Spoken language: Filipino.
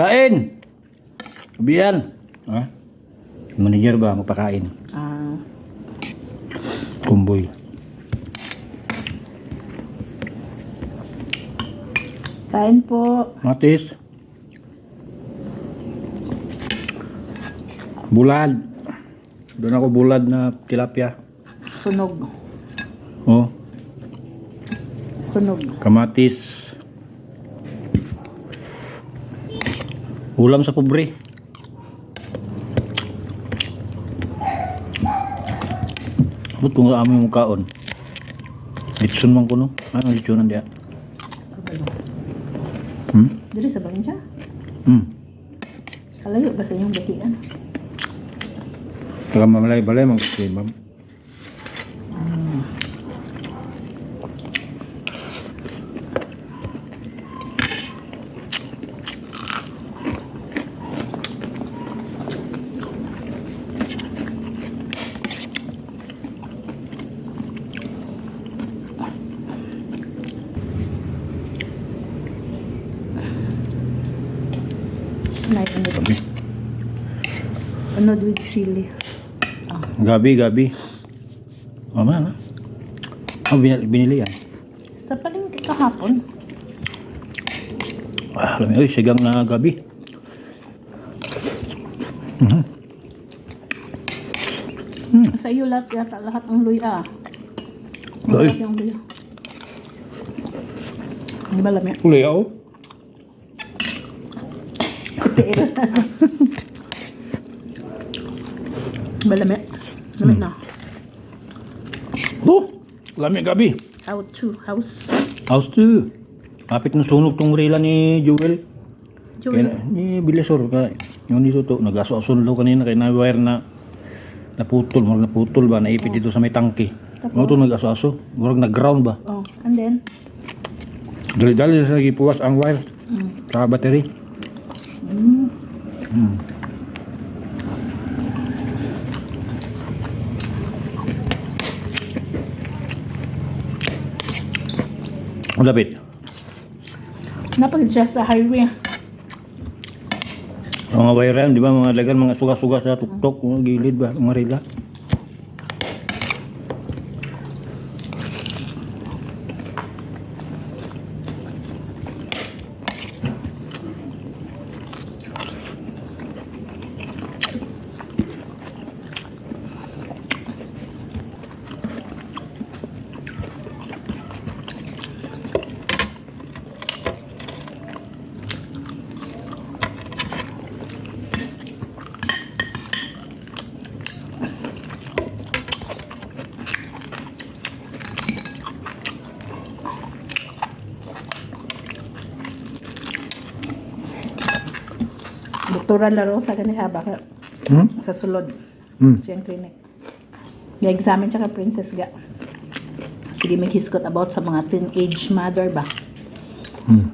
Kain! Biyan! Ha? Manager ba magpakain? Ah, Kumboy. kain po. Matis. Bulad. Doon ako bulad na tilapia. Sunog. Oh, Sunog. kamatis. Ulam sa pobre. Ba't kung amin yung kaon? Litson man ko no? Ano litsonan diya? Hmm? Dili sa bangin siya. Hmm. Kalayo ba sa inyong batian? Taga mamalay balay kasi ma'am. Nay, ano to? Gabi. Ano with chili? Gabi, gabi. O ma, ma. Oh, binili, binili yan. Sa palengke kahapon. Ah, alam mo, sigang na gabi. Mhm. Sa iyo lahat yata lahat ng luya. Lahat yung luya. Di ba lamya? Uli Di ba lamya? Lamya na. Oh, lami gabi. Out to house. House 2. Kapit ng sunog tong rila ni Jewel. Kaya, ni Bilasor ka. Yung dito to, nag-aso-aso daw kanina kaya na-wire na naputol, murag naputol ba, naipit dito sa may tangke. Mo to nag-aso-aso, murag nag-ground ba. Oh, and then? Dali-dali sa gipuwas ang wire Mm. sa battery. Mm. Hmm. Ang lapit. Napagod siya sa highway. Mga wire di ba mga lagan, mga suga-suga sa tuktok, mga gilid ba, mga rila. Doktora laro sa kaniha baka Hmm? sa sulod. Hmm. Siyang clinic. Ga-examine siya ka princess ga. Sige may hiskot about sa mga teenage mother ba. Hmm.